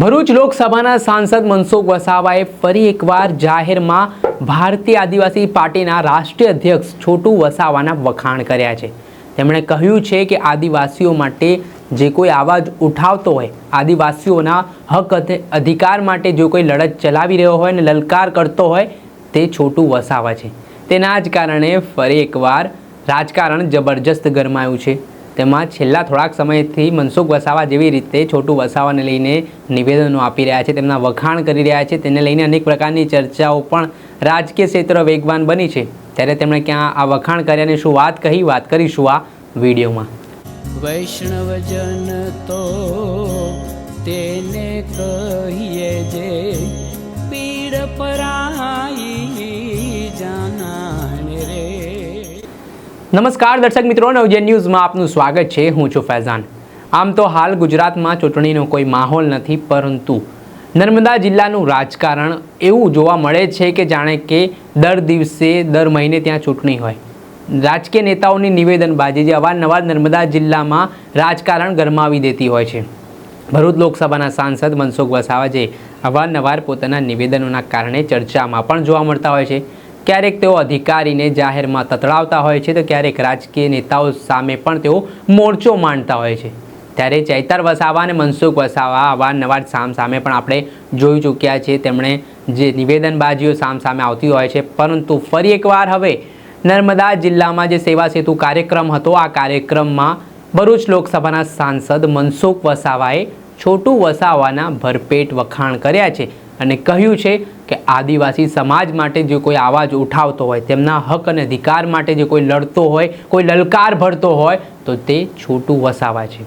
ભરૂચ લોકસભાના સાંસદ મનસુખ વસાવાએ ફરી એકવાર જાહેરમાં ભારતીય આદિવાસી પાર્ટીના રાષ્ટ્રીય અધ્યક્ષ છોટુ વસાવાના વખાણ કર્યા છે. તેમણે કહ્યું છે કે આદિવાસીઓ માટે જે કોઈ આવાજ ઉઠાવતો હોય, આદિવાસીઓના હક અધિ- અધિકાર માટે જો કોઈ લડત ચલાવી રહ્યો હોય અને લલકાર કરતો હોય, તે છોટુ વસાવા છે. તેના જ કારણે ફરી એકવાર રાજકારણ જબરજસ્ત ગરમાયું છે. તેમાં છેલ્લા થોડાક સમયથી મનસુખ વસાવા જેવી રીતે છોટું વસાવાને લઈને નિવેદનો આપી રહ્યા છે, તેમના વખાણ કરી રહ્યા છે, તેને લઈને અનેક પ્રકારની ચર્ચાઓ પણ રાજકીય ક્ષેત્ર વેગવાન બની છે. ત્યારે તેમણે ક્યાં આ વખાણ કર્યાને શું વાત કહી, વાત કરીશું આ વિડીયોમાં. વૈષ્ણવજન તો તેને કહીએ જે પીડ પરાઈ નમસ્કાર દર્શક મિત્રો નવજે ન્યૂઝમાં આપનું સ્વાગત છે. હું છું ફૈઝાન. આમ તો હાલ ગુજરાતમાં ચૂંટણીનો કોઈ માહોલ નથી, પરંતુ નર્મદા જિલ્લાનું રાજકારણ એવું જોવા મળે છે કે જાણે કે દર દિવસે, દર મહિને ત્યાં ચૂંટણી હોય. રાજકીય નેતાઓની નિવેદનબાજી જે અવારનવાર નર્મદા જિલ્લામાં રાજકારણ ગરમાવી દેતી હોય છે. ભરૂચ લોકસભાના સાંસદ મનસુખ વસાવા જે અવારનવાર પોતાના નિવેદનોના કારણે ચર્ચામાં પણ જોવા મળતા હોય છે. ક્યારેક તેઓ અધિકારીને જાહેરમાં તતડાવતા હોય છે, તો ક્યારેક રાજકીય નેતાઓ સામે પણ તેઓ મોરચો માંડતા હોય છે. ત્યારે ચૈતર વસાવા અને મનસુખ વસાવા અવારનવાર સામ સામે પણ આપણે જોઈ ચૂક્યા છીએ તેમણે જે નિવેદનબાજીઓ સામ સામે આવતી હોય છે. પરંતુ ફરી એકવાર હવે નર્મદા જિલ્લામાં જે સેવા સેતુ કાર્યક્રમ હતો, આ કાર્યક્રમમાં ભરૂચ લોકસભાના સાંસદ મનસુખ વસાવાએ છોટુ વસાવાના ભરપેટ વખાણ કર્યા છે અને કહ્યું છે કે આદિવાસી સમાજ માટે જે કોઈ આવાજ ઉઠાવતો હોય, તેમના હક અને અધિકાર માટે જે કોઈ લડતો હોય, કોઈ લલકાર ભરતો હોય, તો તે છોટું વસાવા છે.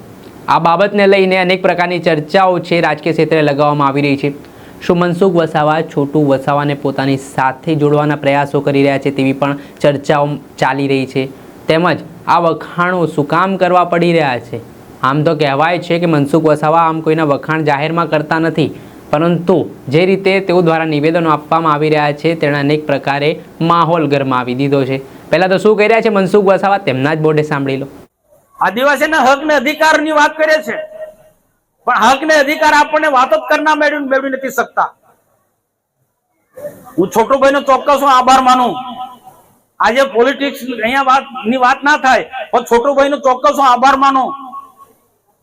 આ બાબતને લઈને અનેક પ્રકારની ચર્ચાઓ છે રાજકીય ક્ષેત્રે લગાવવામાં આવી રહી છે. શું મનસુખ વસાવા છોટું વસાવાને પોતાની સાથે જોડવાના પ્રયાસો કરી રહ્યા છે તેવી પણ ચર્ચાઓ ચાલી રહી છે? તેમજ આ વખાણો શું કામ કરવા પડી રહ્યા છે? આમ તો કહેવાય છે કે મનસુખ વસાવા આમ કોઈના વખાણ જાહેરમાં કરતા નથી. પરંતુ જે રીતે તેઓ દ્વારા નિવેદનો આપવામાં આવી રહ્યા છે, તેણે અનેક પ્રકારે માહોલ ગરમાવી દીધો છે. પહેલા તો શું કહી રહ્યા છે મનસુખ વસાવા? તેમના જ બોર્ડે સાંભળી લો. આદિવાસીના હક ને અધિકાર વાત કરે છે. પણ હક ને અધિકાર આપણને વાત જ કરના મેળવી મેળવી નથી શકતા. હું છોટુભાઈ નો ચોક્કસ આભાર માનું. આજે પોલિટિક્સ અહીંયા વાતની વાત ના થાય, પણ છોટુભાઈ નો ચોક્કસ આભાર માનું.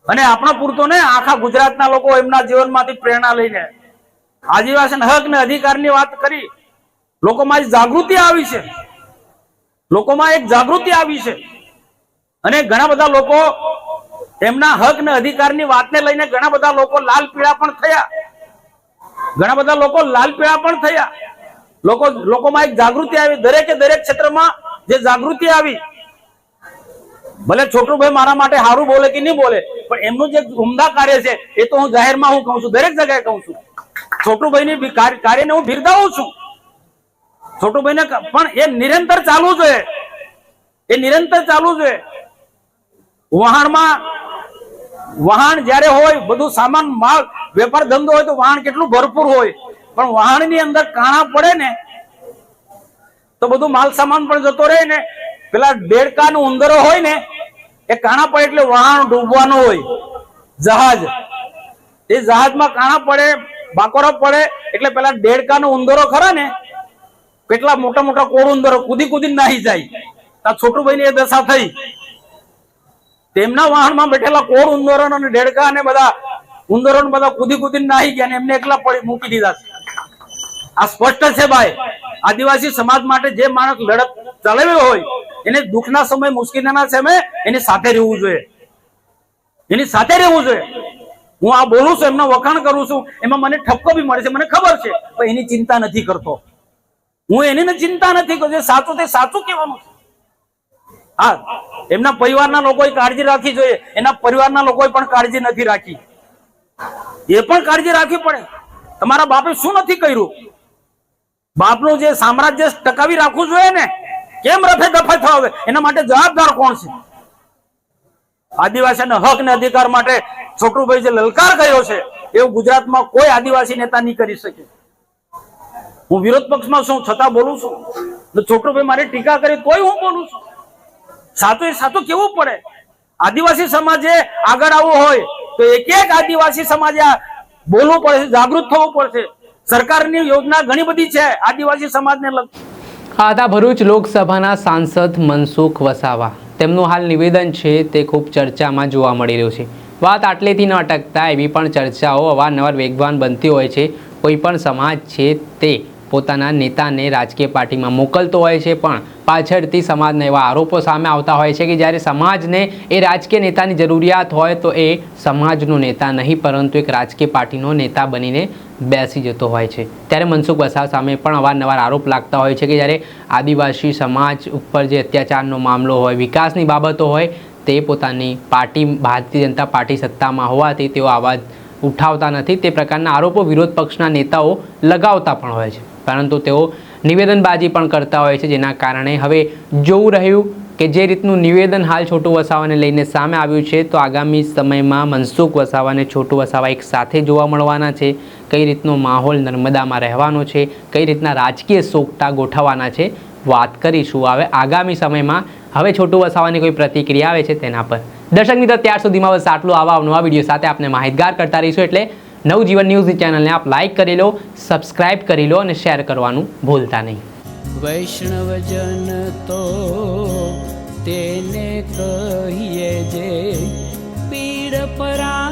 અને આપણા પૂરતો ને આખા ગુજરાતના લોકો એમના જીવનમાંથી પ્રેરણા લઈને આદિવાસી હક ને અધિકારની વાત કરી. લોકોમાં જાગૃતિ આવી છે. લોકોમાં એક જાગૃતિ આવી છે. અને ઘણા બધા લોકો એમના હક ને અધિકારની વાતને લઈને ઘણા બધા લોકો લાલ પીળા પણ થયા. ઘણા બધા લોકો લાલ પીળા પણ થયા. લોકો, લોકોમાં એક જાગૃતિ આવી. દરેકે દરેક ક્ષેત્રમાં જે જાગૃતિ આવી ભલે છોટુભાઈ મારા માટે સારું બોલે કે નહીં બોલે, પણ એમનું જે ઉમદા કાર્ય છે, એ તો હું જાહેરમાં હું કહું છું, દરેક જગ્યાએ કહું છું. છોટુભાઈની કાર્યને હું બિરદાવું છું. છોટુભાઈને ક- પણ એ નિરંતર ચાલવું જોઈએ. એ નિરંતર ચાલવું જોઈએ. વહાણમાં, વહાણ જ્યારે હોય, બધું સામાન, માલ, વેપાર ધંધો હોય તો વહાણ કેટલું ભરપૂર હોય. પણ વહાણની અંદર કાણા પડે ને, તો બધું માલ સામાન પણ જતો રહે ને પેલા દેડકાનું ઉંદરો હોય ને, એ કાણા પડે એટલે વહાણ ડૂબવાનું હોય. જહાજ. એ જહાજમાં કાણા પડે, બાકોરા પડે, એટલે પેલા દેડકાનો ઉંદરો ખરા ને, કેટલા મોટા મોટા કોળ ઉંદરો, કુદી કુદી નાહી જાય. આ છોટુભાઈ ની એ દશા થઈ. તેમના વાહનમાં બેઠેલા કોળ ઉંદરો અને ડેડકા અને બધા ઉંદરો બધા કુદી કુદી નાહી ગયા એમને એકલા પડી મૂકી દીધા છે. આ સ્પષ્ટ છે ભાઈ. આદિવાસી સમાજ માટે જે માણસ લડત ચલાવ્યો હોય એને દુઃખના સમય મુશ્કેલીના સમય એની સાથે રહેવું જોઈએ. એની સાથે રહેવું જોઈએ. હું આ બોલું છું, એમના વખાણ કરું છું, એમાં મને ઠપકો બી મળે છે, મને ખબર છે, પણ એની ચિંતા નથી કરતો. હું એની ચિંતા નથી કરતો સાચું તે સાચું કહેવાનું છે. હા, એમના પરિવારના લોકોએ કાળજી રાખવી જોઈએ, એના પરિવારના લોકોએ પણ કાળજી નથી રાખી. એ પણ કાળજી રાખવી પડે. તમારા બાપે શું નથી કર્યું? બાપનું જે સામ્રાજ્ય ટકાવી રાખવું જોઈએ ને કેમ રફે દફે થવા? એના માટે જવાબદાર કોણ છે? આદિવાસીના હક ને અધિકાર માટે છોટુભાઈ જે લલકાર કર્યો છે, એવું ગુજરાતમાં કોઈ આદિવાસી નેતા નહીં કરી શકે. હું વિરોધ પક્ષમાં છું, છતાં બોલું છું. છોટુભાઈ મારી ટીકા કરી, તોય હું બોલું છું. સાચું એ સાચું કેવું પડે? આદિવાસી સમાજે આગળ આવવું હોય, તો એક એક આદિવાસી સમાજે બોલવું પડશે જાગૃત થવું પડશે. સરકારની યોજના ઘણી બધી છે, આદિવાસી સમાજને લગતી આ ભરૂચ લોકસભાના સાંસદ મનસુખ વસાવા. તેમનું હાલ નિવેદન છે, તે ખૂબ ચર્ચામાં જોવા મળી રહ્યું છે. વાત આટલેથી ન અટકતા, એવી પણ ચર્ચાઓ અવારનવાર વેગવાન બનતી હોય છે. કોઈ પણ સમાજ છે તે પોતાના નેતાને રાજકીય પાર્ટીમાં મોકલતો હોય છે, પણ પાછળથી સમાજના એવા આરોપો સામે આવતા હોય છે કે જ્યારે સમાજને એ રાજકીય નેતાની જરૂરિયાત હોય તો એ સમાજનો નેતા નહીં, પરંતુ એક રાજકીય પાર્ટીનો નેતા બનીને બેસી જતો હોય છે. ત્યારે મનસુખ વસાવ સામે પણ અવારનવાર આરોપ લાગતા હોય છે કે જ્યારે આદિવાસી સમાજ ઉપર જે અત્યાચારનો મામલો હોય, વિકાસની બાબતો હોય, તે પોતાની પાર્ટી, ભારતીય જનતા પાર્ટી સત્તામાં હોવાથી તેઓ આવાજ ઉઠાવતા નથી. તે પ્રકારના આરોપો વિરોધ પક્ષના નેતાઓ લગાવતા પણ હોય છે. પરંતુ તેઓ નિવેદનબાજી પણ કરતા હોય છે, જેના કારણે હવે જોવું રહ્યું કે જે રીતનું નિવેદન હાલ છોટું વસાવાને લઈને સામે આવ્યું છે, તો આગામી સમયમાં મનસુખ વસાવાને છોટુ વસાવા એક સાથે જોવા મળવાના છે. કઈ રીતનો માહોલ નર્મદામાં રહેવાનો છે, કઈ રીતના રાજકીય સોગટા ગોઠવવાના છે, વાત કરીશું. હવે આગામી સમયમાં હવે છોટું વસાવાની કોઈ પ્રતિક્રિયા આવે છે તેના પર. દર્શક મિત્રો, ત્યાર સુધીમાં બસ આટલું. આવા નવા વીડિયો સાથે આપને માહિતગાર કરતા રહીશું. એટલે નવજીવન ન્યૂઝ ચેનલને આપ લાઈક કરી લો સબસ્ક્રાઇબ કરી લો અને શેર કરવાનું ભૂલતા નહીં. વૈષ્ણવજન તો તેને કહીએ જે પીડ પરા